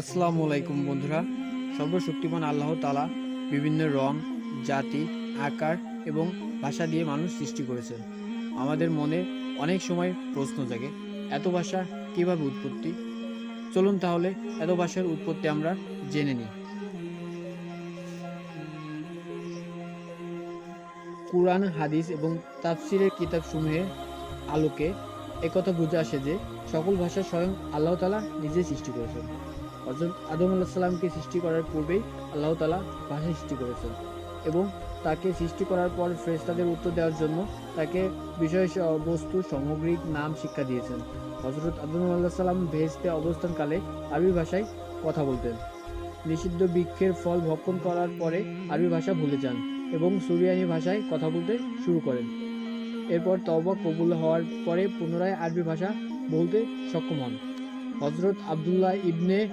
আসসালামু আলাইকুম বন্ধুরা। সর্বশক্তিমান আল্লাহ তালা বিভিন্ন রং, জাতি, আকার এবং ভাষা দিয়ে মানুষ সৃষ্টি করেছেন। আমাদের মনে অনেক সময় প্রশ্ন জাগে, এত ভাষা কীভাবে উৎপত্তি? চলুন তাহলে এত ভাষার উৎপত্তি আমরা জেনে নিই। কুরআন, হাদিস এবং তাফসিরের কিতাবসমূহের আলোকে একথা বুঝে আসে যে সকল ভাষা স্বয়ং আল্লাহ তালা নিজে সৃষ্টি করেছেন। হজরত আদম আল্লাহ সাল্লামকে সৃষ্টি করার পূর্বেই আল্লাহ তালা ভাষা সৃষ্টি করেছেন এবং তাকে সৃষ্টি করার পর ফেরেশতাদের উত্তর দেওয়ার জন্য তাকে বিষয় বস্তু সামগ্রিক নাম শিক্ষা দিয়েছেন। হজরত আদম আল্লাহ সাল্লাম ভেস্তে অবস্থানকালে আরবি ভাষায় কথা বলতেন। নিষিদ্ধ বৃক্ষের ফল ভক্ষণ করার পরে আরবি ভাষা ভুলে যান এবং সুরিয়ানি ভাষায় কথা বলতে শুরু করেন। এরপর তওবা কবুল হওয়ার পরে পুনরায় আরবি ভাষা বলতে সক্ষম হন। হজরত আবদুল্লাহ ইবনে